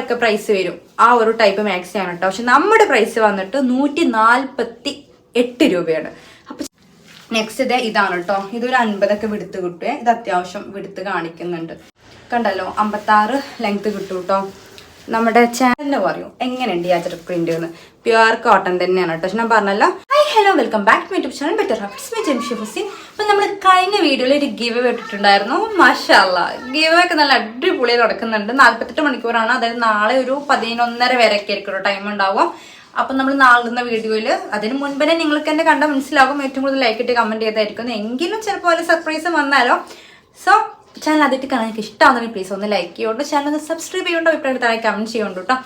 ഒക്കെ പ്രൈസ് വരും. ആ ഒരു ടൈപ്പ് മാക്സി ആണ് കേട്ടോ പക്ഷെ നമ്മുടെ പ്രൈസ് വന്നിട്ട് നൂറ്റി നാൽപ്പത്തി എട്ട് രൂപയാണ്. അപ്പൊ നെക്സ്റ്റ് ഡേ ഇതാണ് കേട്ടോ ഇതൊരു അൻപതൊക്കെ വിടുത്ത് കിട്ടുക ഇത് അത്യാവശ്യം വിടുത്ത് കാണിക്കുന്നുണ്ട്. കണ്ടല്ലോ അമ്പത്താറ് ലെങ്ത് കിട്ടും കേട്ടോ നമ്മുടെ ചാനലിന് പറയൂ. എങ്ങനെയുണ്ട് ഈ അജർ പ്രിന്റ് എന്ന് പ്യുവർ കോട്ടൺ തന്നെയാണ് കേട്ടോ. ഞാൻ പറഞ്ഞല്ലോ hello welcome back to YouTube channel better happies my Jamshi Hussain അപ്പൊ നമ്മൾ കഴിഞ്ഞ വീഡിയോയിൽ ഒരു ഗീവ് ഇട്ടിട്ടുണ്ടായിരുന്നു. മഷാല്ല ഗീവ് ഒക്കെ നല്ല അടിപൊളി നടക്കുന്നുണ്ട്. നാല്പത്തെട്ട് മണിക്കൂറാണ്. അതായത് നാളെ ഒരു പതിനൊന്നര വരെയൊക്കെ ആയിരിക്കും ടൈം ഉണ്ടാവും അപ്പൊ നമ്മൾ നാളുന്ന വീഡിയോയിൽ അതിന് മുൻപേ നിങ്ങൾക്ക് എന്നെ കണ്ട മനസ്സിലാകും. ഏറ്റവും കൂടുതൽ ലൈക്ക് ഇട്ട് കമന്റ് ചെയ്തായിരിക്കും. എങ്കിലും ചിലപ്പോൾ ഒരു സർപ്രൈസ് വന്നാലോ. സോ ചാനൽ അതിട്ട് കാണാൻ എനിക്ക് ഇഷ്ടമാണെങ്കിൽ പ്ലീസ് ഒന്ന് ലൈക്ക് ചെയ്യുന്നുണ്ട് ചാനൽ ഒന്ന് സബ്സ്ക്രൈബ് ചെയ്യുന്നുണ്ടോ അഭിപ്രായം താഴെ കമന്റ് ചെയ്യുന്നുണ്ട് കേട്ടോ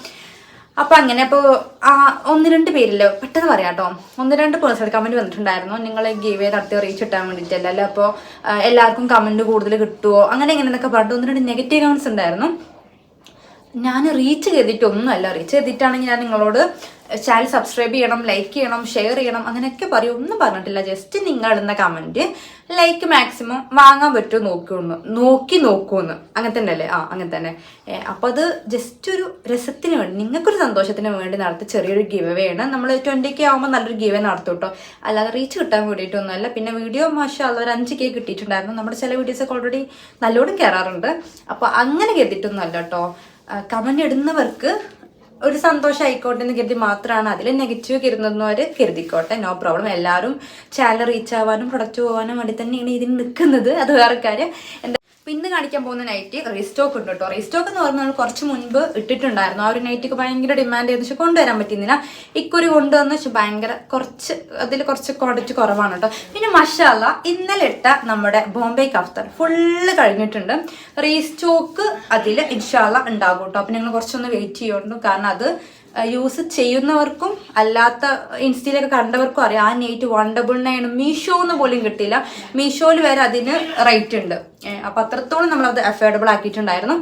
അപ്പോൾ അങ്ങനെ അപ്പോൾ ആ ഒന്ന് രണ്ട് പേരിൽ പെട്ടെന്ന് പറയാം കേട്ടോ ഒന്ന് രണ്ട് പേഴ്സണൽ കമന്റ് വന്നിട്ടുണ്ടായിരുന്നു. നിങ്ങൾ ഗീവ് നടത്തി റീച്ച് കിട്ടാൻ വേണ്ടിയിട്ടല്ല അപ്പോൾ എല്ലാവർക്കും കമന്റ് കൂടുതൽ കിട്ടുമോ അങ്ങനെ ഇങ്ങനെ എന്നൊക്കെ പറഞ്ഞിട്ട് ഒന്ന് രണ്ട് നെഗറ്റീവ് കമൻസ് ഉണ്ടായിരുന്നു. ഞാൻ റീച്ച് ചെയ്തിട്ടൊന്നുമല്ല. റീച്ച് ചെയ്തിട്ടാണെങ്കിൽ ഞാൻ നിങ്ങളോട് ചാനൽ സബ്സ്ക്രൈബ് ചെയ്യണം ലൈക്ക് ചെയ്യണം ഷെയർ ചെയ്യണം അങ്ങനെയൊക്കെ പറയും ഒന്നും പറഞ്ഞിട്ടില്ല. ജസ്റ്റ് നിങ്ങൾ എന്ന കമന്റ് ലൈക്ക് മാക്സിമം വാങ്ങാൻ പറ്റുമോ നോക്കുമെന്ന് നോക്കി നോക്കുമെന്ന് അങ്ങനെ തന്നെ അല്ലേ? ആ അങ്ങനെ തന്നെ. ഏ, അപ്പൊ അത് ജസ്റ്റ് ഒരു രസത്തിന് വേണ്ടി നിങ്ങൾക്കൊരു സന്തോഷത്തിന് വേണ്ടി നടത്തി ചെറിയൊരു ഗിവ് ആണ്. നമ്മൾ ട്വന്റി കെ ആകുമ്പോൾ നല്ലൊരു ഗിവ് നടത്തും കേട്ടോ അല്ലാതെ റീച്ച് കിട്ടാൻ വേണ്ടിയിട്ടൊന്നുമല്ല. പിന്നെ വീഡിയോ മാഷാ ഒരു അഞ്ച് കെ കിട്ടിയിട്ടുണ്ടായിരുന്നു. നമ്മുടെ ചില വീഡിയോസ് ഒക്കെ ഓൾറെഡി നല്ലോണം കയറാറുണ്ട് അപ്പോൾ അങ്ങനെ കരുതിയിട്ടൊന്നുമല്ല കേട്ടോ കമന്റ് ഇടുന്നവർക്ക് ഒരു സന്തോഷം ആയിക്കോട്ടെ എന്ന് കരുതി മാത്രമാണ് അതിൽ നെഗറ്റീവ് കരുതുന്നവർ കരുതിക്കോട്ടെ. നോ പ്രോബ്ലം എല്ലാവരും ചാനൽ റീച്ച് ആവാനും പ്രൊഡക്റ്റ് പോകാനും വേണ്ടി തന്നെയാണ് ഇതിന് നിൽക്കുന്നത് അത് വേറെ കാര്യം. എന്താ ഇപ്പൊ ഇന്ന് കാണിക്കാൻ പോകുന്ന നൈറ്റ് റീസ്റ്റോക്ക് ഉണ്ട് കേട്ടോ റീസ്റ്റോക്ക് എന്ന് പറഞ്ഞാൽ കുറച്ച് മുൻപ് ഇട്ടിട്ടുണ്ടായിരുന്നു. ആ ഒരു നൈറ്റിക്ക് ഭയങ്കര ഡിമാൻഡ് ചെയ്ത് വെച്ചാൽ കൊണ്ടുവരാൻ പറ്റുന്നില്ല ഇക്കൊരു കൊണ്ടുവന്ന് വെച്ചാൽ ഭയങ്കര കുറച്ച് അതിൽ കുറച്ച് ക്വാണ്ടിറ്റി കുറവാണ് കേട്ടോ പിന്നെ മഷാല ഇന്നലെ ഇട്ട നമ്മുടെ ബോംബെ കഫ്തർ ഫുള്ള് കഴിഞ്ഞിട്ടുണ്ട്. റീസ്റ്റോക്ക് അതിൽ ഇൻഷാല്ല ഉണ്ടാകും കേട്ടോ അപ്പൊ നിങ്ങൾ കുറച്ചൊന്ന് വെയിറ്റ് ചെയ്യുന്നുണ്ട് കാരണം അത് യൂസ് ചെയ്യുന്നവർക്കും അല്ലാത്ത ഇൻസ്റ്റയിലൊക്കെ കണ്ടവർക്കും അറിയാം ആ നെയ്റ്റ് വൺ ഡബിൾ നയൻ മീഷോ എന്ന് പോലും കിട്ടിയില്ല. മീഷോയിൽ വരെ അതിന് റേറ്റ് ഉണ്ട്. അപ്പം അത്രത്തോളം നമ്മൾ അത് അഫോർഡബിൾ ആക്കിയിട്ടുണ്ടായിരുന്നു.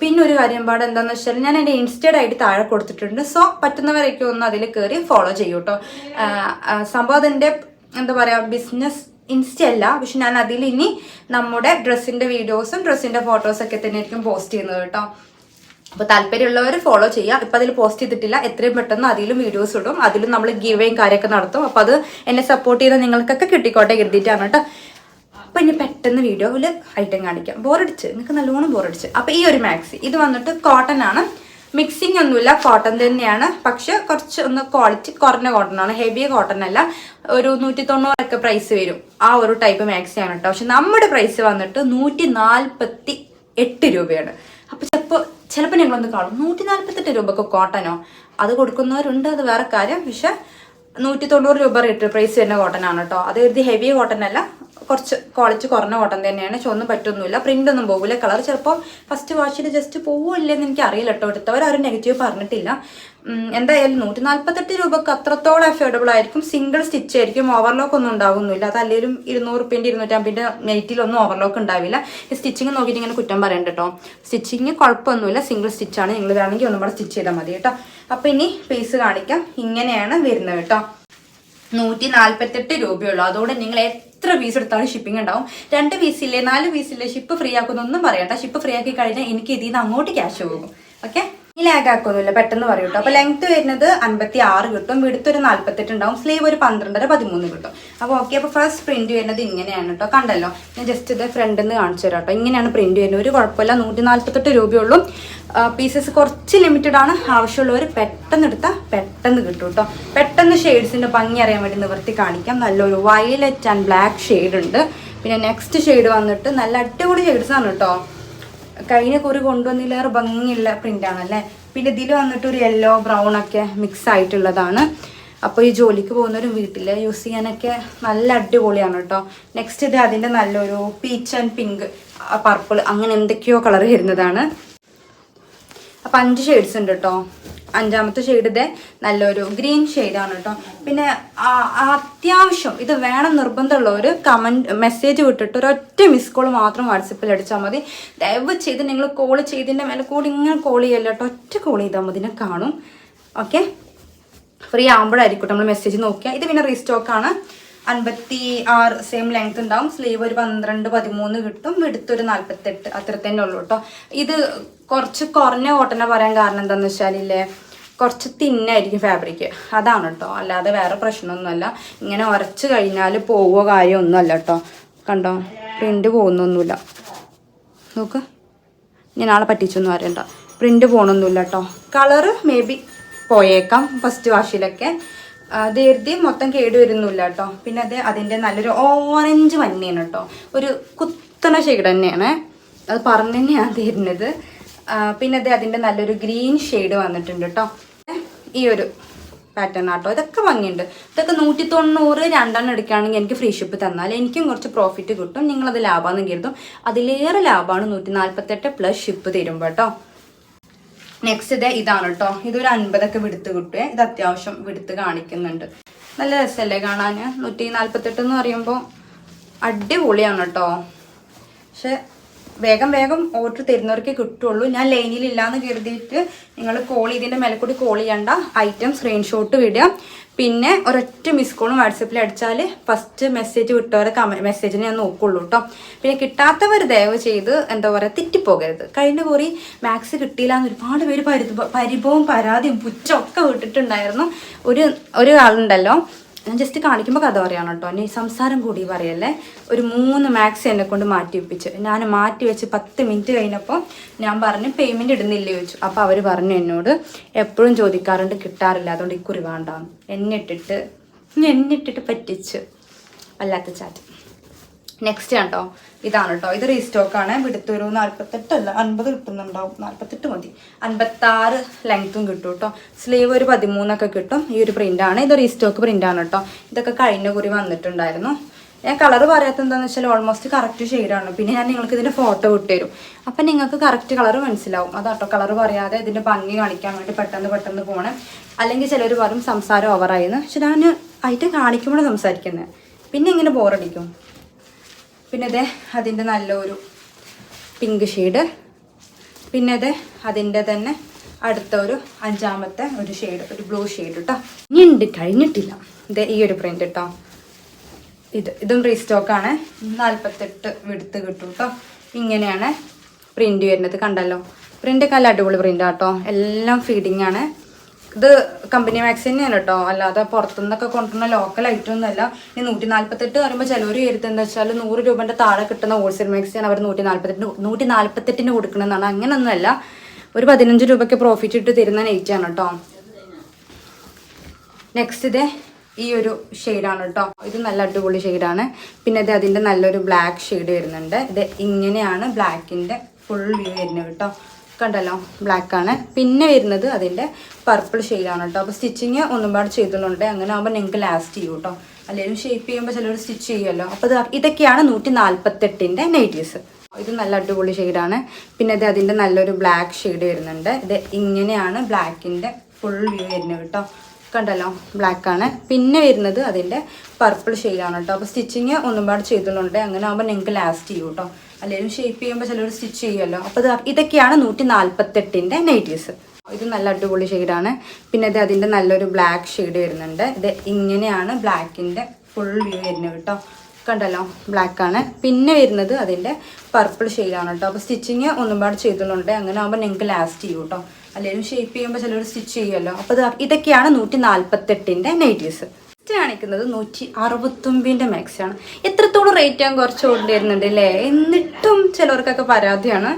പിന്നെ ഒരു കാര്യം പാട് എന്താന്ന് വെച്ചാൽ ഞാൻ എന്റെ ഇൻസ്റ്റയുടെ ആയിട്ട് താഴെ കൊടുത്തിട്ടുണ്ട്. സോ പറ്റുന്നവരൊക്കെ ഒന്ന് അതിൽ കയറി ഫോളോ ചെയ്യൂ കേട്ടോ സംഭവം അതിന്റെ എന്താ പറയാ ബിസിനസ് ഇൻസ്റ്റ അല്ല. പക്ഷെ ഞാൻ അതിൽ ഇനി നമ്മുടെ ഡ്രസ്സിന്റെ വീഡിയോസും ഡ്രസ്സിന്റെ ഫോട്ടോസൊക്കെ തന്നെ ആയിരിക്കും പോസ്റ്റ് ചെയ്യുന്നത് കേട്ടോ അപ്പോൾ താല്പര്യമുള്ളവർ ഫോളോ ചെയ്യുക ഇപ്പം അതിൽ പോസ്റ്റ് ചെയ്തിട്ടില്ല. എത്രയും പെട്ടെന്ന് അതിലും വീഡിയോസ് ഇടും. അതിലും നമ്മൾ ഗീവയും കാര്യമൊക്കെ നടത്തും. അപ്പോൾ അത് എന്നെ സപ്പോർട്ട് ചെയ്ത നിങ്ങൾക്കൊക്കെ കിട്ടിക്കോട്ടെ കരുതിയിട്ടാണ് കേട്ടോ അപ്പൊ ഇനി പെട്ടെന്ന് വീഡിയോയിൽ ഐറ്റം കാണിക്കാം. ബോറടിച്ച് നിങ്ങൾക്ക് നല്ലോണം ബോറടിച്ച് അപ്പോൾ ഈ ഒരു മാക്സി ഇത് വന്നിട്ട് കോട്ടൺ ആണ്. മിക്സിംഗ് ഒന്നുമില്ല. കോട്ടൺ തന്നെയാണ്. പക്ഷെ കുറച്ച് ഒന്ന് ക്വാളിറ്റി കുറഞ്ഞ കോട്ടൺ ആണ്. ഹെവി കോട്ടൺ അല്ല. ഒരു നൂറ്റി തൊണ്ണൂറൊക്കെ പ്രൈസ് വരും. ആ ഒരു ടൈപ്പ് മാക്സി ആണ് കേട്ടോ പക്ഷെ നമ്മുടെ പ്രൈസ് വന്നിട്ട് നൂറ്റി നാൽപ്പത്തി എട്ട് രൂപയാണ്. ചിലപ്പോൾ ഞങ്ങളൊന്ന് കാണും. നൂറ്റി നാൽപ്പത്തെട്ട് രൂപക്ക് കോട്ടനോ അത് കൊടുക്കുന്നവരുണ്ട് അത് വേറെ കാര്യം. പക്ഷെ നൂറ്റി തൊണ്ണൂറ് രൂപ റേറ്റ് പ്രൈസ് വരുന്ന കോട്ടൺ ആണ് കേട്ടോ. അത് ഇത് ഹെവി കോട്ടൺ അല്ല. കുറച്ച് ക്വാളിറ്റി കുറഞ്ഞ കോട്ടൺ തന്നെയാണ്. ചൊന്നും പറ്റൊന്നുമില്ല. പ്രിന്റ് ഒന്നും പോകില്ല കളർ ചിലപ്പോൾ ഫസ്റ്റ് വാഷിൽ ജസ്റ്റ് പോവില്ലെന്ന് എനിക്ക് അറിയില്ല കേട്ടോ എടുത്തവർ ആരും നെഗറ്റീവ് പറഞ്ഞിട്ടില്ല എന്തായാലും നൂറ്റി നാൽപ്പത്തെട്ട് രൂപക്ക് അത്രത്തോളം അഫോർഡബിൾ ആയിരിക്കും. സിംഗിൾ സ്റ്റിച്ച് ആയിരിക്കും. ഓവർലോക്ക് ഒന്നും ഉണ്ടാവുന്നില്ല. അത് അല്ലെങ്കിലും ഇരുന്നൂറ് റുപ്യന്റെ ഇരുന്നൂറ്റമ്പതിന്റെ നെറ്റിലൊന്നും ഓവർലോക്ക് ഉണ്ടാവില്ല. ഈ സ്റ്റിച്ചിങ് നോക്കിയിട്ട് ഇങ്ങനെ കുറ്റം പറയണ്ട കേട്ടോ സ്റ്റിച്ചിങ് കുഴപ്പമൊന്നുമില്ല. സിംഗിൾ സ്റ്റിച്ചാണ് നിങ്ങൾ വേണമെങ്കിൽ ഒന്നും കൂടെ സ്റ്റിച്ച് ചെയ്താൽ മതി കേട്ടോ അപ്പോൾ ഇനി പീസ് കാണിക്കാം. ഇങ്ങനെയാണ് വരുന്നത് കേട്ടോ നൂറ്റി നാൽപ്പത്തെട്ട് രൂപയുള്ളൂ അതുകൊണ്ട് നിങ്ങൾ എത്ര പീസ് എടുത്താലും ഷിപ്പിംഗ് ഉണ്ടാവും. രണ്ട് പീസില്ലേ നാല് പീസില്ലേ ഷിപ്പ് ഫ്രീ ആക്കുന്നൊന്നും പറയണ്ട. ഷിപ്പ് ഫ്രീ ആക്കി കഴിഞ്ഞാൽ എനിക്ക് ഇതിൽ നിന്ന് അങ്ങോട്ട് ക്യാഷ് പോകും. ഓക്കെ ഈ ലാഗ് ആക്കൊന്നുമില്ല പെട്ടെന്ന് പറയും കേട്ടോ അപ്പൊ ലെങ്ത് വരുന്നത് അൻപത്തി ആറ് കിട്ടും. വിടുത്ത് ഒരു നാല്പത്തെട്ട് ഉണ്ടാവും. സ്ലീവ് ഒരു പന്ത്രണ്ടര പതിമൂന്ന് കിട്ടും. അപ്പോൾ ഓക്കെ അപ്പോൾ ഫസ്റ്റ് പ്രിന്റ് വരുന്നത് ഇങ്ങനെയാണ് കേട്ടോ കണ്ടല്ലോ? ഞാൻ ജസ്റ്റ് ഇത് ഫ്രണ്ടിൽ നിന്ന് കാണിച്ചു തരാം കേട്ടോ ഇങ്ങനെയാണ് പ്രിന്റ് വരുന്നത്. ഒരു കുഴപ്പമില്ല. നൂറ്റി നാല്പത്തെട്ട് രൂപയുള്ളൂ പീസസ് കുറച്ച് ലിമിറ്റഡ് ആണ്. ആവശ്യമുള്ളവർ പെട്ടെന്ന് എടുത്താൽ പെട്ടെന്ന് കിട്ടും കേട്ടോ പെട്ടെന്ന് ഷെയ്ഡ്സിന്റെ ഭംഗി അറിയാൻ വേണ്ടി നിവർത്തി കാണിക്കാം. നല്ലൊരു വയലറ്റ് ആൻഡ് ബ്ലാക്ക് ഷെയ്ഡ് ഉണ്ട്. പിന്നെ നെക്സ്റ്റ് ഷെയ്ഡ് വന്നിട്ട് നല്ല അടിപൊളി ഷെയ്ഡ്സ് ആണ് കേട്ടോ കഴിഞ്ഞ കുറി കൊണ്ടുവന്നില്ലേറെ ഭംഗിയുള്ള പ്രിന്റ് അല്ലേ പിന്നെ ഇതിൽ വന്നിട്ട് ഒരു യെല്ലോ ബ്രൗൺ ഒക്കെ മിക്സ് ആയിട്ടുള്ളതാണ്. അപ്പോൾ ഈ ജോലിക്ക് പോകുന്നവരും വീട്ടിൽ യൂസ് ചെയ്യാനൊക്കെ നല്ല അടിപൊളിയാണ് കേട്ടോ നെക്സ്റ്റ് ഇത് അതിന്റെ നല്ലൊരു പീച്ച് ആൻഡ് പിങ്ക് പർപ്പിൾ അങ്ങനെ എന്തൊക്കെയോ കളർ വരുന്നതാണ്. അപ്പം അഞ്ച് ഷെയ്ഡ്സ് ഉണ്ട് കേട്ടോ അഞ്ചാമത്തെ ഷെയ്ഡ് നല്ലൊരു ഗ്രീൻ ആണ് കേട്ടോ പിന്നെ അത്യാവശ്യം ഇത് വേണം നിർബന്ധമുള്ളവർ കമന്റ് മെസ്സേജ് വിട്ടിട്ട് ഒരൊറ്റ മിസ് കോൾ മാത്രം വാട്സപ്പിൽ അടിച്ചാൽ മതി. ദയവ് ചെയ്ത് നിങ്ങൾ കോൾ ചെയ്തതിന്റെ മേലെ കൂടി ഇങ്ങനെ കോൾ ചെയ്യല്ല കേട്ടോ ഒറ്റ കോൾ ചെയ്താൽ മതി കാണും. ഓക്കെ ഫ്രീ ആകുമ്പോഴായിരിക്കും നമ്മൾ മെസ്സേജ് നോക്കിയാൽ ഇത് പിന്നെ റീസ്റ്റോക്ക് ആണ്. അൻപത്തി ആറ് സെയിം ലെങ്ത് ഉണ്ടാവും. സ്ലീവ് ഒരു പന്ത്രണ്ട് പതിമൂന്ന് കിട്ടും. എടുത്തൊരു നാൽപ്പത്തെട്ട് അത്ര തന്നെ ഉള്ളൂ കേട്ടോ ഇത് കുറച്ച് കുറഞ്ഞ കോട്ടനെ പറയാൻ കാരണം എന്താണെന്ന് വെച്ചാലില്ലേ? കുറച്ച് തിന്നായിരിക്കും ഫാബ്രിക് അതാണ് കേട്ടോ അല്ലാതെ വേറെ പ്രശ്നമൊന്നുമല്ല. ഇങ്ങനെ ഉരച്ച് കഴിഞ്ഞാൽ പോവോ കാര്യമൊന്നുമല്ല കേട്ടോ കണ്ടോ? പ്രിന്റ് പോകുന്നൊന്നുമില്ല. നോക്ക്. ഞാൻ ആളെ പറ്റിച്ചൊന്നും അറിയണ്ട. പ്രിന്റ് പോകണമൊന്നുമില്ല കേട്ടോ കളറ് മേ ബി പോയേക്കാം ഫസ്റ്റ് വാഷിലൊക്കെ ദീർഘ്യം മൊത്തം കേട് വരുന്നില്ല കേട്ടോ പിന്നെ അത് അതിന്റെ നല്ലൊരു ഓറഞ്ച് മഞ്ഞയാണ് കേട്ടോ ഒരു കുത്തണ ഷെയ്ഡ് തന്നെയാണ്. അത് പറഞ്ഞു തന്നെയാണ് തരുന്നത് പിന്നെ അത് അതിന്റെ നല്ലൊരു ഗ്രീൻ ഷെയ്ഡ് വന്നിട്ടുണ്ട് കേട്ടോ ഈ ഒരു പാറ്റേൺ ആട്ടോ. ഇതൊക്കെ ഭംഗിയുണ്ട്. ഇതൊക്കെ നൂറ്റി തൊണ്ണൂറ് രണ്ടെണ്ണം എടുക്കുകയാണെങ്കിൽ എനിക്ക് ഫ്രീ ഷിപ്പ് തന്നാൽ എനിക്കും കുറച്ച് പ്രോഫിറ്റ് കിട്ടും. നിങ്ങളത് ലാഭമാണെന്ന് കരുതും. അതിലേറെ ലാഭമാണ് നൂറ്റി നാൽപ്പത്തെട്ട് പ്ലസ് ഷിപ്പ് തരുമ്പോൾ കേട്ടോ നെക്സ്റ്റ് ഡേ ഇതാണ് കേട്ടോ ഇതൊരു അൻപതൊക്കെ വിടുത്ത് കിട്ടുക ഇത് അത്യാവശ്യം വിടുത്ത് കാണിക്കുന്നുണ്ട്. നല്ല രസമല്ലേ കാണാൻ? നൂറ്റി നാൽപ്പത്തെട്ട് എന്ന് പറയുമ്പോൾ അടിപൊളിയാണ് കേട്ടോ പക്ഷെ വേഗം വേഗം ഓർഡർ തരുന്നവർക്ക് കിട്ടുള്ളൂ. ഞാൻ ലൈനിലില്ലാന്ന് കരുതിയിട്ട് നിങ്ങൾ കോൾ ഇതിന്റെ മേലെ കൂടി കോൾ ചെയ്യണ്ട. ഐറ്റം സ്ക്രീൻഷോട്ട് വിടുക പിന്നെ ഒരൊറ്റ മിസ് കോളും വാട്സപ്പിൽ അടിച്ചാൽ ഫസ്റ്റ് മെസ്സേജ് വിട്ടവരെ മെസ്സേജിന് ഞാൻ നോക്കുള്ളൂ കേട്ടോ പിന്നെ കിട്ടാത്തവർ ദയവ് ചെയ്ത് എന്താ പറയുക തെറ്റിപ്പോകരുത്. കഴിഞ്ഞ കുറി മാത്സ് കിട്ടിയില്ല എന്ന് ഒരുപാട് പേര് പരിഭവം പരാതിയും പുച്ചൊക്കെ വിട്ടിട്ടുണ്ടായിരുന്നു. ഒരു ഒരു ആളുണ്ടല്ലോ ഞാൻ ജസ്റ്റ് കാണിക്കുമ്പോൾ കഥ പറയാണ് കേട്ടോ. എന്നെ സംസാരം കൂടി പറയല്ലേ? ഒരു മൂന്ന് മാക്സ് എന്നെ കൊണ്ട് മാറ്റി വെപ്പിച്ചു. ഞാൻ മാറ്റി വെച്ച് പത്ത് മിനിറ്റ് കഴിഞ്ഞപ്പോൾ ഞാൻ പറഞ്ഞു പേയ്മെന്റ് ഇടുന്നില്ല? ചോദിച്ചു. അപ്പോൾ അവർ പറഞ്ഞു എന്നോട് എപ്പോഴും ചോദിക്കാറുണ്ട് കിട്ടാറില്ല. അതുകൊണ്ട് ഇക്കുറി വേണ്ടാന്ന്. എന്നിട്ടിട്ട് എന്നിട്ടിട്ട് പറ്റിച്ചു. അല്ലാത്ത ചാറ്റ് നെക്സ്റ്റ് കേട്ടോ ഇതാണ് കേട്ടോ. ഇത് റീസ്റ്റോക്ക് ആണ്. ഇവിടുത്തെ നാൽപ്പത്തെട്ട് അല്ല അൻപത് കിട്ടുന്നുണ്ടാവും. നാൽപ്പത്തെട്ട് മതി. അൻപത്താറ് ലെങ്ത്തും കിട്ടും കേട്ടോ. സ്ലീവ് ഒരു പതിമൂന്നൊക്കെ കിട്ടും. ഈ ഒരു പ്രിന്റ് ആണ്. ഇത് റീസ്റ്റോക്ക് പ്രിന്റ് ആണ് കേട്ടോ. ഇതൊക്കെ കഴിഞ്ഞ കുറി വന്നിട്ടുണ്ടായിരുന്നു. ഞാൻ കളർ പറയാത്ത എന്താണെന്ന് വെച്ചാൽ ഓൾമോസ്റ്റ് കറക്റ്റ് ഷെയ്ഡാണ് പിന്നെ ഞാൻ നിങ്ങൾക്ക് ഇതിന്റെ ഫോട്ടോ വിട്ടുതരും. അപ്പം നിങ്ങൾക്ക് കറക്റ്റ് കളർ മനസ്സിലാവും. അതാട്ടോ കളർ പറയാതെ ഇതിന്റെ ഭംഗി കാണിക്കാൻ വേണ്ടി പെട്ടെന്ന് പെട്ടെന്ന് പോകണം അല്ലെങ്കിൽ ചിലർ പറയും സംസാരം ഓവറായിരുന്നു പക്ഷെ ഞാൻ ആയിട്ട് കാണിക്കുമ്പോഴാണ് സംസാരിക്കുന്നത് പിന്നെ ഇങ്ങനെ ബോറടിക്കും പിന്നെ ഇത് അതിന്റെ നല്ലൊരു പിങ്ക് ഷെയ്ഡ് പിന്നെ ഇത് അതിന്റെ തന്നെ അടുത്ത ഒരു അഞ്ചാമത്തെ ഒരു ഷെയ്ഡ് ഒരു ബ്ലൂ ഷെയ്ഡ് കേട്ടോ ഇനി ഉണ്ട് കഴിഞ്ഞിട്ടില്ല. ഇത് ഈ ഒരു പ്രിന്റ് കേട്ടോ ഇത് ഇതും റീസ്റ്റോക്കാണ് നാൽപ്പത്തെട്ട് വിടുത്ത് കിട്ടും കേട്ടോ ഇങ്ങനെയാണ് പ്രിന്റ് വരുന്നത്. കണ്ടല്ലോ? പ്രിന്റ് ഒക്കെ നല്ല അടിപൊളി പ്രിന്റ് ആട്ടോ എല്ലാം ഫീഡിങ് ആണ്. ഇത് കമ്പനി വാക്സിൻ തന്നെയാണ് കേട്ടോ അല്ലാതെ പുറത്തുനിന്നൊക്കെ കൊണ്ടുവരുന്ന ലോക്കൽ ഐറ്റം ഒന്നുമല്ല ഈ നൂറ്റി നാൽപ്പത്തെട്ട് പറയുമ്പോൾ ചിലവർ കരുത്ത് എന്താ വെച്ചാൽ നൂറ് രൂപന്റെ താഴെ കിട്ടുന്ന ഹോൾസെയിൽ വാക്സിൻ അവർ നൂറ്റി നാൽപ്പത്തെട്ട് നൂറ്റി നാൽപ്പത്തെട്ടിന് കൊടുക്കണമെന്നാണ് അങ്ങനെയൊന്നുമല്ല ഒരു പതിനഞ്ച് രൂപയ്ക്ക് പ്രോഫിറ്റ് ഇട്ട് തരുന്ന നെയ്റ്റാണ് കേട്ടോ നെക്സ്റ്റ് ഇത് ഈ ഒരു ഷെയ്ഡാണ് കേട്ടോ ഇത് നല്ല അടിപൊളി ഷെയ്ഡാണ് പിന്നെ ഇത് അതിന്റെ നല്ലൊരു ബ്ലാക്ക് ഷെയ്ഡ് വരുന്നുണ്ട്. ഇത് ഇങ്ങനെയാണ് ബ്ലാക്കിന്റെ ഫുൾ വ്യൂ വരുന്നത് കേട്ടോ കണ്ടല്ലോ ബ്ലാക്ക് ആണ്. പിന്നെ വരുന്നത് അതിന്റെ പർപ്പിൾ ഷെയ്ഡാണ് കേട്ടോ അപ്പോൾ സ്റ്റിച്ചിങ് ഒന്നും പാട് ചെയ്തിട്ടുണ്ട്. അങ്ങനെ ആകുമ്പോൾ നിങ്ങൾക്ക് ലാസ്റ്റ് ചെയ്യും കേട്ടോ അല്ലെങ്കിൽ ഷേപ്പ് ചെയ്യുമ്പോൾ ചിലർ സ്റ്റിച്ച് ചെയ്യുമല്ലോ അപ്പോൾ ഇത് ഇതൊക്കെയാണ് നൂറ്റി നാൽപ്പത്തെട്ടിന്റെ നൈറ്റീസ് ഇത് നല്ല അടിപൊളി ഷെയ്ഡാണ് പിന്നെ ഇത് അതിന്റെ നല്ലൊരു ബ്ലാക്ക് ഷെയ്ഡ് വരുന്നുണ്ട്. ഇത് ഇങ്ങനെയാണ് ബ്ലാക്കിന്റെ ഫുൾ വ്യൂ വരുന്നത് കേട്ടോ കണ്ടല്ലോ ബ്ലാക്ക് ആണ്. പിന്നെ വരുന്നത് അതിന്റെ പർപ്പിൾ ഷെയ്ഡാണ് കേട്ടോ. അപ്പോൾ സ്റ്റിച്ചിങ് ഒന്നും പാട് ചെയ്തിട്ടുണ്ട്. അങ്ങനെ ആകുമ്പോൾ നിങ്ങൾക്ക് ലാസ്റ്റ് ചെയ്യും കേട്ടോ അല്ലെങ്കിൽ ഷേപ്പ് ചെയ്യുമ്പോൾ ചിലർ സ്റ്റിച്ച് ചെയ്യുമല്ലോ അപ്പോൾ ഇത് ഇതൊക്കെയാണ് നൂറ്റി നാൽപ്പത്തെട്ടിന്റെ നൈറ്റീസ് ഇത് നല്ല അടിപൊളി ഷെയ്ഡാണ് പിന്നെ ഇത് അതിന്റെ നല്ലൊരു ബ്ലാക്ക് ഷെയ്ഡ് വരുന്നുണ്ട്. ഇത് ഇങ്ങനെയാണ് ബ്ലാക്കിന്റെ ഫുൾ വ്യൂ വരുന്നത് കേട്ടോ കണ്ടല്ലോ ബ്ലാക്ക് ആണ്. പിന്നെ വരുന്നത് അതിന്റെ പർപ്പിൾ ഷെയ്ഡാണ് കേട്ടോ അപ്പോൾ സ്റ്റിച്ചിങ് ഒന്നും പാട് ചെയ്തിട്ടുണ്ട്. അങ്ങനെ ആകുമ്പോൾ നിങ്ങൾക്ക് ലാസ്റ്റ് ചെയ്യും കേട്ടോ അല്ലെങ്കിൽ ഷേപ്പ് ചെയ്യുമ്പോൾ ചിലർ സ്റ്റിച്ച് ചെയ്യുമല്ലോ അപ്പോൾ ഇത് ഇതൊക്കെയാണ് നൂറ്റി നാൽപ്പത്തെട്ടിന്റെ നൈറ്റീസ് ണിക്കുന്നത് കാണിക്കുന്നത് നൂറ്റി അറുപത്തൊമ്പതിന്റെ ആണ്. എത്രത്തോളം റേറ്റ് ഞാൻ കുറച്ച് കൊണ്ടുവരുന്നുണ്ട് അല്ലേ എന്നിട്ടും ചിലവർക്കൊക്കെ പരാതിയാണ്.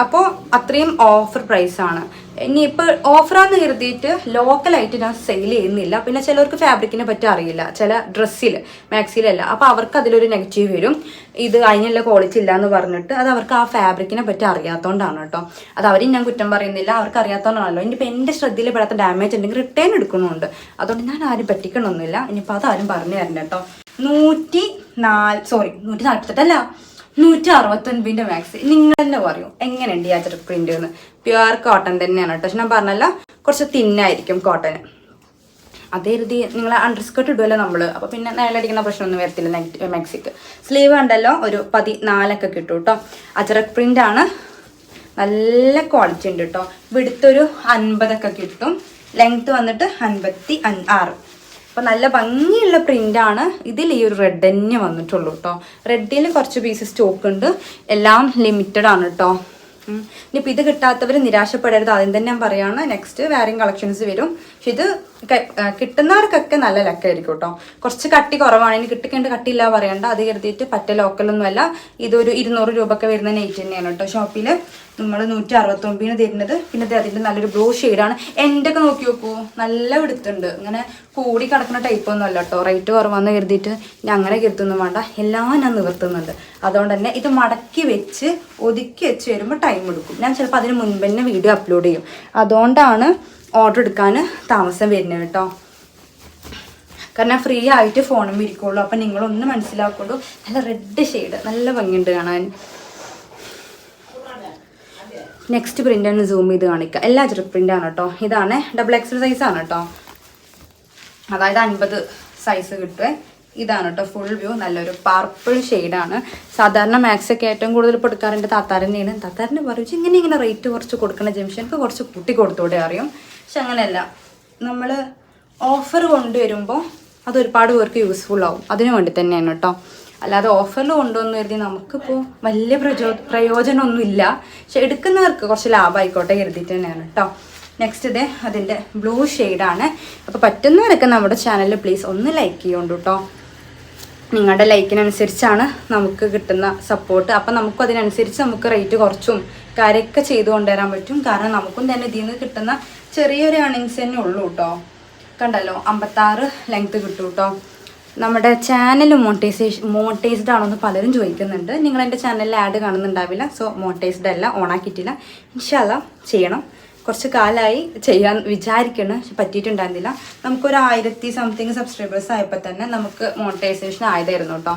അപ്പോൾ അത്രയും ഓഫർ പ്രൈസാണ് ഇനിയിപ്പോൾ ഓഫറാന്ന് കരുതിയിട്ട് ലോക്കലായിട്ട് ഞാൻ സെയിൽ ചെയ്യുന്നില്ല. പിന്നെ ചിലർക്ക് ഫാബ്രിക്കിനെ പറ്റി അറിയില്ല. ചില ഡ്രസ്സിൽ മാക്സിയിലല്ല അപ്പോൾ അവർക്ക് അതിലൊരു നെഗറ്റീവ് വരും. ഇത് അതിനുള്ള ക്വാളിറ്റി ഇല്ല എന്ന് പറഞ്ഞിട്ട് അത് അവർക്ക് ആ ഫാബ്രിക്കിനെ പറ്റി അറിയാത്തതുകൊണ്ടാണ് കേട്ടോ. അത് അവരും ഞാൻ കുറ്റം പറയുന്നില്ല. അവർക്ക് അറിയാത്തതുകൊണ്ടാണല്ലോ ഇനിയിപ്പോൾ എന്റെ ശ്രദ്ധയിൽ പെടാത്ത ഡാമേജ് ഉണ്ടെങ്കിൽ റിട്ടേൺ എടുക്കണമുണ്ട്. അതുകൊണ്ട് ഞാൻ ആരും പറ്റിക്കണമൊന്നുമില്ല ഇനിയിപ്പോൾ അതാരും പറഞ്ഞു തരണ്ട കേട്ടോ. നൂറ്റി നാല് സോറി നൂറ്റി നാൽപ്പത്തെട്ടല്ല നൂറ്റി അറുപത്തൊൻപതിന്റെ മാക്സ് നിങ്ങൾ തന്നെ പറയൂ. എങ്ങനെയുണ്ട് ഈ അജർ പ്രിന്റ് എന്ന് പ്യുവർ കോട്ടൺ തന്നെയാണ് കേട്ടോ. പക്ഷെ ഞാൻ പറഞ്ഞല്ല കുറച്ച് തിന്നായിരിക്കും കോട്ടൺ അതേ രീതി നിങ്ങൾ അണ്ടർസ്കേർട്ട് ഇടുമല്ലോ നമ്മൾ അപ്പോൾ പിന്നെ നേലടിക്കുന്ന പ്രശ്നമൊന്നും വരത്തില്ല നെഗറ്റീവ് മാക്സിക്ക്. സ്ലീവ് ഉണ്ടല്ലോ ഒരു പതിനാലൊക്കെ കിട്ടും കേട്ടോ. അജറക് പ്രിന്റ് ആണ്. നല്ല ക്വാളിറ്റി ഉണ്ട് കേട്ടോ. വിടുത്തൊരു അൻപതൊക്കെ കിട്ടും. ലെങ്ത്ത് വന്നിട്ട് അൻപത്തി അൻ- ആറ്. അപ്പോൾ നല്ല ഭംഗിയുള്ള പ്രിന്റാണ് ഇതിൽ ഈ ഒരു റെഡ് തന്നെ വന്നിട്ടുള്ളൂ കേട്ടോ. റെഡിൽ കുറച്ച് പീസ് സ്റ്റോക്ക് ഉണ്ട്. എല്ലാം ലിമിറ്റഡ് ആണ് കേട്ടോ. ഇനിയിപ്പോൾ ഇത് കിട്ടാത്തവർ നിരാശപ്പെടരുത്. ആദ്യം തന്നെ ഞാൻ പറയാണ് നെക്സ്റ്റ് വേറെയും കളക്ഷൻസ് വരും. പക്ഷെ ഇത് കിട്ടുന്നവർക്കൊക്കെ നല്ല ലക്കായിരിക്കും കേട്ടോ കുറച്ച് കട്ടി കുറവാണ്. ഇനി കിട്ടിക്കേണ്ട കട്ടിയില്ല പറയണ്ട. അത് കരുതിയിട്ട് പറ്റ ലോക്കലൊന്നുമല്ല ഇതൊരു ഇരുന്നൂറ് രൂപയൊക്കെ വരുന്ന നെയ്റ്റ് തന്നെയാണ് കേട്ടോ ഷോപ്പിൽ നമ്മൾ നൂറ്റി അറുപത്തൊമ്പതിന് തരുന്നത്. പിന്നെ ഇത് അതിന്റെ നല്ലൊരു ബ്ലൂ ഷെയ്ഡാണ് എന്റെ ഒക്കെ നോക്കി നോക്കൂ. നല്ല വിടുത്തുണ്ട് ഇങ്ങനെ കൂടി കിടക്കുന്ന ടൈപ്പ് ഒന്നും അല്ല കേട്ടോ റേറ്റ് കുറവാന്ന് കരുതിയിട്ട് ഞാൻ അങ്ങനെ കരുത്തൊന്നും വേണ്ട. എല്ലാം ഞാൻ നിവർത്തുന്നുണ്ട്. അതുകൊണ്ട് തന്നെ ഇത് മടക്കി വെച്ച് ഒതുക്കി വെച്ച് വരുമ്പോൾ ടൈം എടുക്കും. ഞാൻ ചിലപ്പോൾ അതിന് മുൻപ് തന്നെ വീഡിയോ അപ്ലോഡ് ചെയ്യും. അതുകൊണ്ടാണ് ഓർഡർ എടുക്കാൻ താമസം വരുന്നത് കേട്ടോ. കാരണം ഫ്രീ ആയിട്ട് ഫോണും ഇരിക്കുള്ളൂ. അപ്പം നിങ്ങളൊന്ന് മനസ്സിലാക്കുള്ളൂ നല്ല റെഡ് ഷെയ്ഡ് നല്ല ഭംഗിയുണ്ട് കാണാൻ. നെക്സ്റ്റ് പ്രിന്റാണ് സൂം ചെയ്ത് കാണിക്കുക എല്ലാ ചെറു പ്രിന്റാണ് കേട്ടോ. ഇതാണ് ഡബിൾ എക്സൽ സൈസ് ആണ് കേട്ടോ. അതായത് അൻപത് സൈസ് കിട്ടുവേ. ഇതാണ് കേട്ടോ ഫുൾ വ്യൂ നല്ലൊരു പർപ്പിൾ ഷെയ്ഡാണ് സാധാരണ മാക്സ് ഒക്കെ ഏറ്റവും കൂടുതൽ ഇപ്പോൾ എടുക്കാറുണ്ട് താത്താരനെയാണ് താത്താരനെ പറയും ഇങ്ങനെ ഇങ്ങനെ റേറ്റ് കുറച്ച് കൊടുക്കണ ജംഷനൊക്കെ കുറച്ച് കൂട്ടി കൊടുത്തോടെ അറിയും. പക്ഷെ അങ്ങനെയല്ല. നമ്മൾ ഓഫർ കൊണ്ടുവരുമ്പോൾ അത് ഒരുപാട് പേർക്ക് യൂസ്ഫുൾ ആവും. അതിനു വേണ്ടി തന്നെയാണ് കേട്ടോ. അല്ലാതെ ഓഫറിൽ കൊണ്ടുവന്നു കരുതി നമുക്കിപ്പോൾ വലിയ പ്രചോ പ്രയോജനമൊന്നുമില്ല പക്ഷെ എടുക്കുന്നവർക്ക് കുറച്ച് ലാഭമായിക്കോട്ടെ കരുതിയിട്ട് തന്നെയാണ് കേട്ടോ. നെക്സ്റ്റ് ഇതേ അതിന്റെ ബ്ലൂ ഷെയ്ഡാണ് അപ്പോൾ പറ്റുന്നവരൊക്കെ നമ്മുടെ ചാനൽ പ്ലീസ് ഒന്ന് ലൈക്ക് ചെയ്യുന്നുണ്ട് കേട്ടോ. നിങ്ങളുടെ ലൈക്കിനനുസരിച്ചാണ് നമുക്ക് കിട്ടുന്ന സപ്പോർട്ട് അപ്പം നമുക്കും അതിനനുസരിച്ച് നമുക്ക് റേറ്റ് കുറച്ചും കാര്യമൊക്കെ ചെയ്തു കൊണ്ടുവരാൻ പറ്റും. കാരണം നമുക്കും തന്നെ ഇതിൽ നിന്ന് കിട്ടുന്ന ചെറിയൊരു ഏണിങ്സ് തന്നെ ഉള്ളൂ കേട്ടോ. കണ്ടല്ലോ അമ്പത്താറ് ലെങ്ത് കിട്ടും കേട്ടോ. നമ്മുടെ ചാനൽ മോണിറ്റൈസേഷൻ മോണിറ്റൈസ്ഡ് ആണെന്ന് പലരും ചോദിക്കുന്നുണ്ട്. നിങ്ങൾ എന്റെ ചാനലിൽ ആഡ് കാണുന്നുണ്ടാവില്ല. സോ മോണിറ്റൈസ്ഡ് അല്ല ഓണാക്കിയിട്ടില്ല ഇൻഷാല്ല ചെയ്യണം. കുറച്ച് കാലമായി ചെയ്യാൻ വിചാരിക്കണം പക്ഷെ പറ്റിയിട്ടുണ്ടായിരുന്നില്ല. നമുക്കൊരു ആയിരത്തി സംതിങ് സബ്സ്ക്രൈബേഴ്സ് ആയപ്പോൾ തന്നെ നമുക്ക് മോണിറ്റൈസേഷൻ ആയതായിരുന്നു കേട്ടോ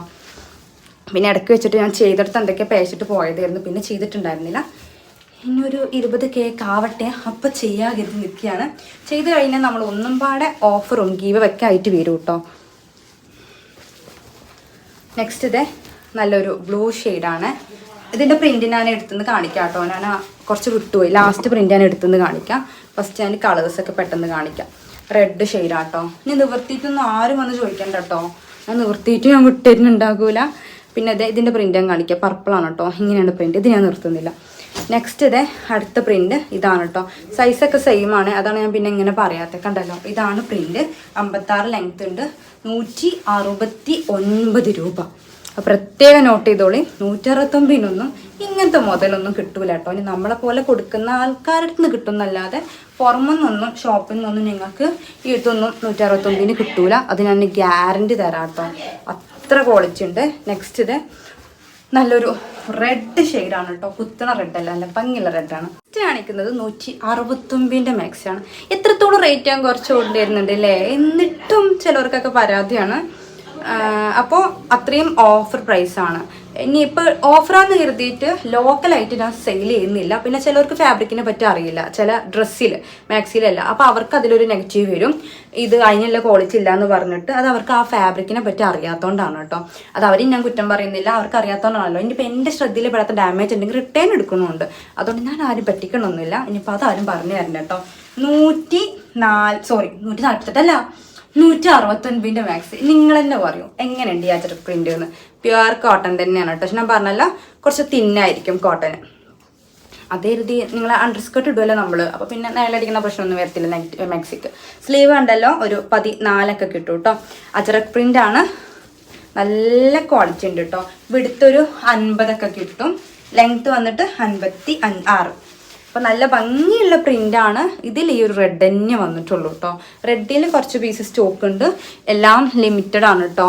പിന്നെ ഇടയ്ക്ക് വെച്ചിട്ട് ഞാൻ ചെയ്തെടുത്ത് എന്തൊക്കെ പേച്ചിട്ട് പോയതായിരുന്നു പിന്നെ ചെയ്തിട്ടുണ്ടായിരുന്നില്ല. ഇനി ഒരു ഇരുപത് കേക്ക് ആവട്ടെ അപ്പം ചെയ്യാകരുത് നിൽക്കുകയാണ്. ചെയ്ത് കഴിഞ്ഞാൽ നമ്മൾ ഒന്നും പാടെ ഓഫറും ഗീവ് ഒക്കെ ആയിട്ട് വരും കേട്ടോ നെക്സ്റ്റ് ഇത് നല്ലൊരു ബ്ലൂ ഷെയ്ഡാണ് ഇതിന്റെ പ്രിന്റ് ഞാൻ എടുത്തുനിന്ന് കാണിക്കാം കേട്ടോ ഞാൻ കുറച്ച് വിട്ടുപോയി. ലാസ്റ്റ് പ്രിന്റ് ഞാൻ എടുത്തുനിന്ന് കാണിക്കാം. ഫസ്റ്റ് ഞാൻ കളേഴ്സൊക്കെ പെട്ടെന്ന് കാണിക്കാം. റെഡ് ഷെയ്ഡാട്ടോ ഇനി നിവർത്തിയിട്ടൊന്നും ആരും വന്ന് ചോദിക്കണ്ട കേട്ടോ ഞാൻ നിവർത്തിയിട്ട് ഞാൻ വിട്ടിരുന്നുണ്ടാകൂല. പിന്നെ അതെ ഇതിന്റെ പ്രിന്റ് ഞാൻ കാണിക്കാം. പർപ്പിളാണ് കേട്ടോ ഇങ്ങനെയാണ് പ്രിന്റ് ഇത് ഞാൻ നിർത്തുന്നില്ല. നെക്സ്റ്റ് ഇതേ അടുത്ത പ്രിന്റ് ഇതാണ് കേട്ടോ സൈസൊക്കെ സെയിം ആണ്. അതാണ് ഞാൻ പിന്നെ ഇങ്ങനെ പറയാത്തത് കണ്ടല്ലോ? ഇതാണ് പ്രിന്റ് അമ്പത്താറ് ലെങ്ത് ഉണ്ട്. നൂറ്റി അറുപത്തി ഒൻപത് രൂപ. പ്രത്യേകം നോട്ട് ചെയ്തോളി. നൂറ്ററുപത്തൊമ്പതിനൊന്നും ഇങ്ങനത്തെ മുതലൊന്നും കിട്ടൂല കേട്ടോ ഇനി നമ്മളെ പോലെ കൊടുക്കുന്ന ആൾക്കാരുടെ നിന്ന് കിട്ടുന്നല്ലാതെ പുറമെന്നൊന്നും ഷോപ്പിൽ നിന്നൊന്നും നിങ്ങൾക്ക് ഇതൊന്നും നൂറ്ററുപത്തൊമ്പതിന് കിട്ടൂല. അത് ഞാൻ ഗ്യാരണ്ടി തരാം കേട്ടോ അത്ര ക്വാളിറ്റി ഉണ്ട്. നെക്സ്റ്റ് ഇത് നല്ലൊരു റെഡ് ഷെയ്ഡാണ് കേട്ടോ കുത്തണ റെഡ് അല്ല നല്ല ഭംഗിയുള്ള റെഡാണ് നെക്സ്റ്റ് കാണിക്കുന്നത് നൂറ്റി അറുപത്തൊമ്പതിന്റെ മാക്സ് ആണ്. എത്രത്തോളം റേറ്റ് ഞാൻ കുറച്ച് കൊണ്ടുവരുന്നുണ്ട് അല്ലേ എന്നിട്ടും ചിലവർക്കൊക്കെ പരാതിയാണ്. അപ്പോൾ അത്രയും ഓഫർ പ്രൈസ് ആണ്. ഇനി ഇപ്പോൾ ഓഫറാന്ന് കരുതിയിട്ട് ലോക്കലായിട്ട് ഞാൻ സെയിൽ ചെയ്യുന്നില്ല. പിന്നെ ചിലർക്ക് ഫാബ്രിക്കിനെ പറ്റി അറിയില്ല. ചില ഡ്രസ്സിൽ മാക്സിയിലല്ല അപ്പോൾ അവർക്ക് അതിലൊരു നെഗറ്റീവ് വരും. ഇത് അതിനുള്ള ക്വാളിറ്റി ഇല്ല എന്ന് പറഞ്ഞിട്ട് അത് അവർക്ക് ആ ഫാബ്രിക്കിനെ പറ്റി അറിയാത്തതുകൊണ്ടാണ് കേട്ടോ. അത് അവരും ഞാൻ കുറ്റം പറയുന്നില്ല. അവർക്ക് അറിയാത്തതുകൊണ്ടാണല്ലോ ഇനിയിപ്പോൾ എന്റെ ശ്രദ്ധയിൽ പെടാത്ത ഡാമേജ് ഉണ്ടെങ്കിൽ റിട്ടേൺ എടുക്കണമുണ്ട് അതുകൊണ്ട് ഞാൻ ആരും പറ്റിക്കണമൊന്നുമില്ല ഇനിയിപ്പോൾ അതാരും പറഞ്ഞു തരണം കേട്ടോ. നൂറ്റി നാല് സോറി നൂറ്റി നാൽപ്പത്തെട്ടല്ല നൂറ്റി അറുപത്തൊൻപതിന്റെ മാക്സി നിങ്ങൾ തന്നെ പറയും എങ്ങനെയുണ്ട് ഈ അച്ചർ പ്രിന്റ് എന്ന് പ്യുവർ കോട്ടൺ തന്നെയാണ് കേട്ടോ. പക്ഷെ ഞാൻ പറഞ്ഞല്ല കുറച്ച് തിന്നായിരിക്കും കോട്ടൺ അതേ രീതി നിങ്ങൾ അണ്ടർസ്കേർട്ട് ഇടുമല്ലോ നമ്മൾ അപ്പോൾ പിന്നെ നേരടിക്കുന്ന പ്രശ്നമൊന്നും വരത്തില്ല മാക്സിക്ക് സ്ലീവ് ഉണ്ടല്ലോ ഒരു പതിനാലൊക്കെ കിട്ടും കേട്ടോ. അജറക് പ്രിന്റ് ആണ്. നല്ല ക്വാളിറ്റി ഉണ്ട് കേട്ടോ. ഇവിടുത്തെ ഒരു അൻപതൊക്കെ കിട്ടും. ലെങ്ത് വന്നിട്ട് അൻപത്തി അഞ്ച് ആറ്. അപ്പോൾ നല്ല ഭംഗിയുള്ള പ്രിന്റാണ് ഇതിൽ ഈ ഒരു റെഡ് തന്നെ വന്നിട്ടുള്ളൂ കേട്ടോ റെഡിൽ കുറച്ച് പീസ് സ്റ്റോക്ക് ഉണ്ട്. എല്ലാം ലിമിറ്റഡ് ആണ് കേട്ടോ.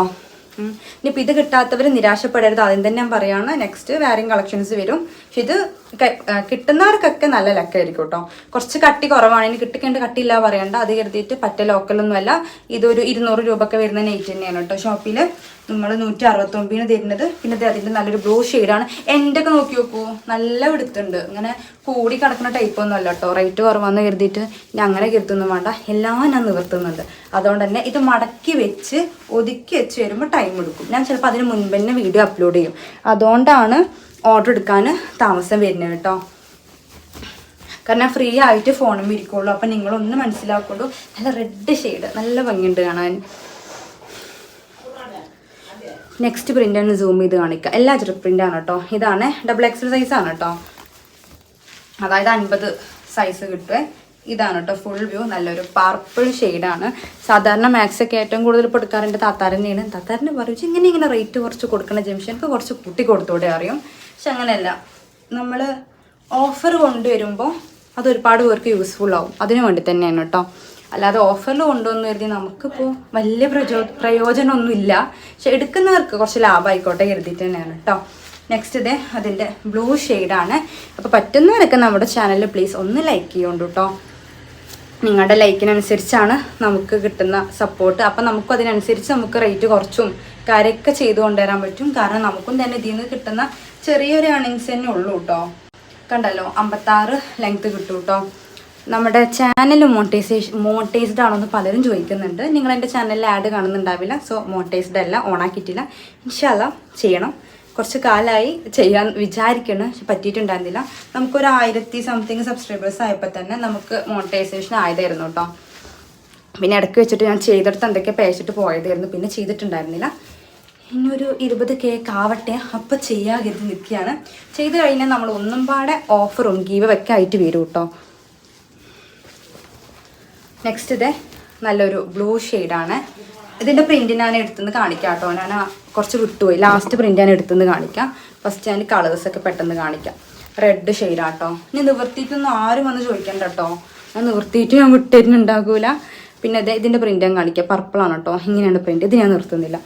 ഇനിയിപ്പോൾ ഇത് കിട്ടാത്തവർ നിരാശപ്പെടരുത്. ആദ്യം തന്നെ ഞാൻ പറയുകയാണ് നെക്സ്റ്റ് വേറെയും കളക്ഷൻസ് വരും. പക്ഷെ ഇത് കിട്ടുന്നവർക്കൊക്കെ നല്ല ലക്കായിരിക്കും കേട്ടോ കുറച്ച് കട്ടി കുറവാണ്. ഇനി കിട്ടിക്കേണ്ട കട്ടിയില്ല പറയണ്ട. അത് കരുതിയിട്ട് പറ്റ ലോക്കലൊന്നുമല്ല. ഇതൊരു ഇരുന്നൂറ് രൂപയൊക്കെ വരുന്ന നെയ്റ്റ് തന്നെയാണ് കേട്ടോ ഷോപ്പിൽ നമ്മൾ നൂറ്റി അറുപത്തൊമ്പതിന് തരുന്നത്. പിന്നെ അതിന്റെ നല്ലൊരു ബ്ലൂ ഷെയ്ഡാണ്. എന്റെ ഒക്കെ നോക്കി നോക്കൂ. നല്ല എടുത്തുണ്ട് ഇങ്ങനെ കൂടി കിടക്കുന്ന ടൈപ്പ് ഒന്നും അല്ല കേട്ടോ റേറ്റ് കുറവാന്ന് കരുതിയിട്ട് ഞാൻ അങ്ങനെ കരുത്തൊന്നും വേണ്ട. എല്ലാം ഞാൻ നിവർത്തുന്നുണ്ട്. അതുകൊണ്ട് തന്നെ ഇത് മടക്കി വെച്ച് ഒതുക്കി വെച്ച് വരുമ്പോൾ ടൈം എടുക്കും. ഞാൻ ചിലപ്പോൾ അതിന് മുൻപ് തന്നെ വീഡിയോ അപ്ലോഡ് ചെയ്യും. അതുകൊണ്ടാണ് ഓർഡർ എടുക്കാൻ താമസം വരുന്നത് കേട്ടോ. കാരണം ഫ്രീ ആയിട്ട് ഫോണും ഇരിക്കുള്ളൂ. അപ്പം നിങ്ങളൊന്ന് മനസ്സിലാക്കുള്ളൂ നല്ല റെഡ് ഷെയ്ഡ് നല്ല ഭംഗിയുണ്ട് കാണാൻ. നെക്സ്റ്റ് പ്രിന്റ് ആണ് സൂം ചെയ്ത് കാണിക്കുക. എല്ലാ ചെറു പ്രിന്റാണ് കേട്ടോ. ഇതാണ് ഡബിൾ എക്സൽ സൈസ് ആണ് കേട്ടോ. അതായത് അൻപത് സൈസ് കിട്ടുവേ. ഇതാണ് കേട്ടോ ഫുൾ വ്യൂ നല്ലൊരു പർപ്പിൾ ഷെയ്ഡാണ് സാധാരണ മാക്സ് ഒക്കെ ഏറ്റവും കൂടുതൽ ഇപ്പോൾ എടുക്കാറുണ്ട് താത്താരനെയാണ് താത്താരനെ പറയും ഇങ്ങനെ ഇങ്ങനെ റേറ്റ് കുറച്ച് കൊടുക്കണ ജംഷൻക്ക് കുറച്ച് കൂട്ടി കൊടുത്തൂടെ അറിയും. പക്ഷെ അങ്ങനെയല്ല. നമ്മൾ ഓഫർ കൊണ്ടുവരുമ്പോൾ അത് ഒരുപാട് പേർക്ക് യൂസ്ഫുൾ ആവും. അതിനു വേണ്ടി തന്നെയാണ് കേട്ടോ അല്ലാതെ ഓഫറിൽ കൊണ്ടുവന്നു കരുതി നമുക്കിപ്പോൾ വലിയ പ്രചോ പ്രയോജനമൊന്നുമില്ല. പക്ഷെ എടുക്കുന്നവർക്ക് കുറച്ച് ലാഭമായിക്കോട്ടെ കരുതിയിട്ട് തന്നെയാണ് കേട്ടോ നെക്സ്റ്റ് ഇത് അതിന്റെ ബ്ലൂ ഷെയ്ഡാണ് അപ്പോൾ പറ്റുന്നവരൊക്കെ നമ്മുടെ ചാനൽ പ്ലീസ് ഒന്ന് ലൈക്ക് ചെയ്യുന്നുണ്ട് കേട്ടോ നിങ്ങളുടെ ലൈക്കിനനുസരിച്ചാണ് നമുക്ക് കിട്ടുന്ന സപ്പോർട്ട് അപ്പം നമുക്കും അതിനനുസരിച്ച് നമുക്ക് റേറ്റ് കുറച്ചും കാര്യമൊക്കെ ചെയ്തു കൊണ്ടുവരാൻ പറ്റും. കാരണം നമുക്കും തന്നെ ഇതിൽ നിന്ന് കിട്ടുന്ന ചെറിയൊരു ഏണിങ്സ് തന്നെ ഉള്ളൂ കേട്ടോ കണ്ടല്ലോ? അമ്പത്താറ് ലെങ്ത് കിട്ടും കേട്ടോ നമ്മുടെ ചാനൽ മോണിറ്റൈസേഷൻ മോണിറ്റൈസ്ഡ് ആണോ എന്ന് പലരും ചോദിക്കുന്നുണ്ട്. നിങ്ങൾ എന്റെ ചാനലിൽ ആഡ് കാണുന്നുണ്ടാവില്ല. സോ മോണിറ്റൈസ്ഡ് അല്ല ഓണാക്കിയിട്ടില്ല ഇൻഷാല്ല ചെയ്യണം. കുറച്ച് കാലമായി ചെയ്യാൻ വിചാരിക്കണം പക്ഷെ പറ്റിയിട്ടുണ്ടായിരുന്നില്ല. നമുക്കൊരു ആയിരത്തി സംതിങ് സബ്സ്ക്രൈബേഴ്സ് ആയപ്പോൾ തന്നെ നമുക്ക് മോണിറ്റൈസേഷൻ ആയതായിരുന്നു കേട്ടോ പിന്നെ ഇടയ്ക്ക് വെച്ചിട്ട് ഞാൻ ചെയ്തെടുത്ത് എന്തൊക്കെ പേച്ചിട്ട് പോയതായിരുന്നു പിന്നെ ചെയ്തിട്ടുണ്ടായിരുന്നില്ല. ഇനി ഒരു ഇരുപത് കേക്ക് ആവട്ടെ അപ്പം ചെയ്യാൻ കരുതി നിൽക്കുകയാണ്. ചെയ്ത് കഴിഞ്ഞാൽ നമ്മൾ ഒന്നും പാടെ ഓഫറും ഗീവ് ഒക്കെ ആയിട്ട് വരും കേട്ടോ നെക്സ്റ്റ് ഇതേ നല്ലൊരു ബ്ലൂ ഷെയ്ഡാണ് ഇതിന്റെ പ്രിന്റ് ഞാൻ എടുത്തുനിന്ന് കാണിക്കാം കേട്ടോ. ഞാൻ കുറച്ച് വിട്ടുപോയി. ലാസ്റ്റ് പ്രിന്റ് ഞാൻ എടുത്തുനിന്ന് കാണിക്കാം. ഫസ്റ്റ് ഞാൻ കളേഴ്സൊക്കെ പെട്ടെന്ന് കാണിക്കാം. റെഡ് ഷെയ്ഡാട്ടോ ഇനി നിവർത്തിയിട്ടൊന്നും ആരും വന്ന് ചോദിക്കണ്ട കേട്ടോ. ഞാൻ നിവർത്തിയിട്ട് ഞാൻ വിട്ടിട്ടുണ്ടാകൂല പിന്നെ അതെ ഇതിന്റെ പ്രിന്റ് ഞാൻ കാണിക്കാം. പർപ്പിളാണ് കേട്ടോ. ഇങ്ങനെയാണ് പ്രിന്റ് ഇത് ഞാൻ നിർത്തുന്നില്ല.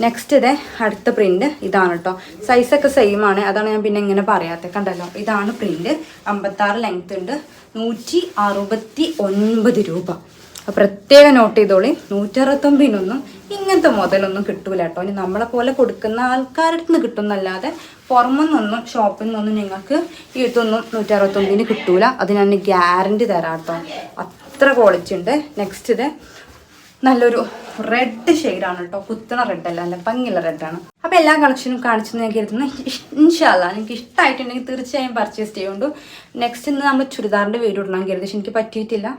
നെക്സ്റ്റ് ഇതേ അടുത്ത പ്രിന്റ് ഇതാണ് കേട്ടോ. സൈസൊക്കെ സെയിം ആണ്. അതാണ് ഞാൻ പിന്നെ ഇങ്ങനെ പറയാത്തത് കണ്ടല്ലോ? ഇതാണ് പ്രിന്റ് അമ്പത്താറ് ലെങ്ത് ഉണ്ട്. നൂറ്റി അറുപത്തി ഒൻപത് രൂപ. പ്രത്യേകം നോട്ട് ചെയ്തോളി. നൂറ്ററുപത്തൊമ്പതിനൊന്നും ഇങ്ങനത്തെ മുതലൊന്നും കിട്ടൂല കേട്ടോ ഇനി നമ്മളെ പോലെ കൊടുക്കുന്ന ആൾക്കാരുടെ നിന്ന് കിട്ടുന്നല്ലാതെ പുറമെന്നൊന്നും ഷോപ്പിൽ നിന്നൊന്നും നിങ്ങൾക്ക് ഇതൊന്നും നൂറ്ററുപത്തൊമ്പതിന് കിട്ടൂല. അത് ഞാൻ ഗ്യാരണ്ടി തരാം കേട്ടോ അത്ര ക്വാളിറ്റി ഉണ്ട്. നെക്സ്റ്റ് ഇത് നല്ലൊരു റെഡ് ഷെയ്ഡാണ് കേട്ടോ കുത്തണ റെഡ് അല്ല നല്ല ഭംഗിയുള്ള റെഡാണ് അപ്പോൾ എല്ലാ കളക്ഷനും കാണിച്ചു ഞാൻ കരുതുന്നു. ഇൻഷാല്ല എനിക്ക് ഇഷ്ടമായിട്ടുണ്ടെങ്കിൽ തീർച്ചയായും പർച്ചേസ് ചെയ്യുന്നുണ്ട് നെക്സ്റ്റ് ഇന്ന് നമ്മൾ ചുരിദാറിന്റെ വീട് ഇടണം കരുതി. പക്ഷെ എനിക്ക് പറ്റിയിട്ടില്ല.